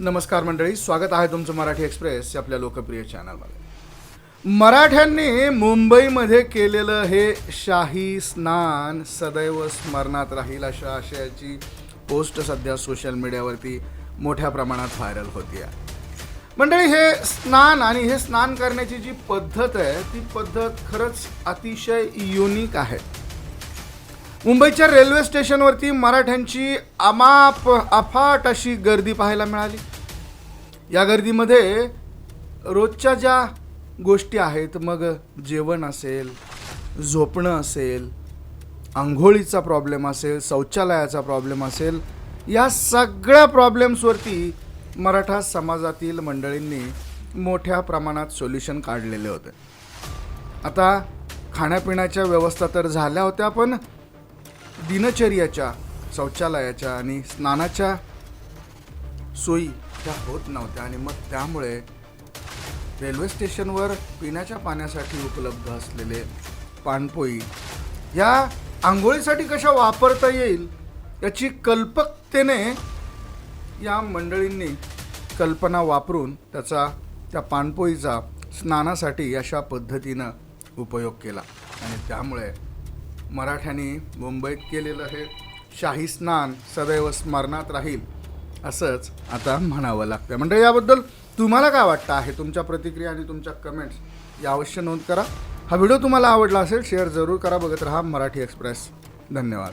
नमस्कार मंडळी स्वागत आहे तुमचं मराठी एक्सप्रेस आपल्या लोकप्रिय चॅनलमध्ये. मराठ्यांनी मुंबईमध्ये केलेलं हे शाही स्नान सदैव स्मरणात राहील अशा आशयाची पोस्ट सध्या सोशल मीडियावरती मोठ्या प्रमाणात व्हायरल होती आहे मंडळी हे स्नान आणि हे स्नान करण्याची जी पद्धत आहे ती पद्धत खरंच अतिशय युनिक आहे. मुंबईच्या रेल्वे स्टेशनवरती मराठ्यांची अमाप अफाट अशी गर्दी पाहायला मिळाली. या गर्दीमध्ये रोजच्या ज्या गोष्टी आहेत मग जेवण असेल झोपणं असेल आंघोळीचा प्रॉब्लेम असेल शौचालयाचा प्रॉब्लेम असेल या सगळ्या प्रॉब्लेम्सवरती मराठा समाजातील मंडळींनी मोठ्या प्रमाणात सोल्युशन काढलेले होते. आता खाण्यापिण्याच्या व्यवस्था तर झाल्या होत्या पण दिनचर्याच्या शौचालयाच्या आणि स्नानाच्या सोयी त्या होत नव्हत्या आणि मग त्यामुळे रेल्वे स्टेशनवर पिण्याच्या पाण्यासाठी उपलब्ध असलेले पाणपोई ह्या आंघोळीसाठी कशा वापरता येईल याची कल्पकतेने या मंडळींनी कल्पना वापरून त्याचा त्या पाणपोईचा स्नानासाठी अशा पद्धतीनं उपयोग केला. आणि त्यामुळे मराठ्यांनी मुंबईत केलेलं हे शाही स्नान सदैव स्मरणात राहील असंच आता म्हणावं लागतं म्हणजे याबद्दल तुम्हाला काय वाटतं आहे? तुमच्या प्रतिक्रिया आणि तुमच्या कमेंट्स या अवश्य नोंद करा. हा व्हिडिओ तुम्हाला आवडला असेल शेअर जरूर करा. बघत राहा मराठी एक्सप्रेस धन्यवाद.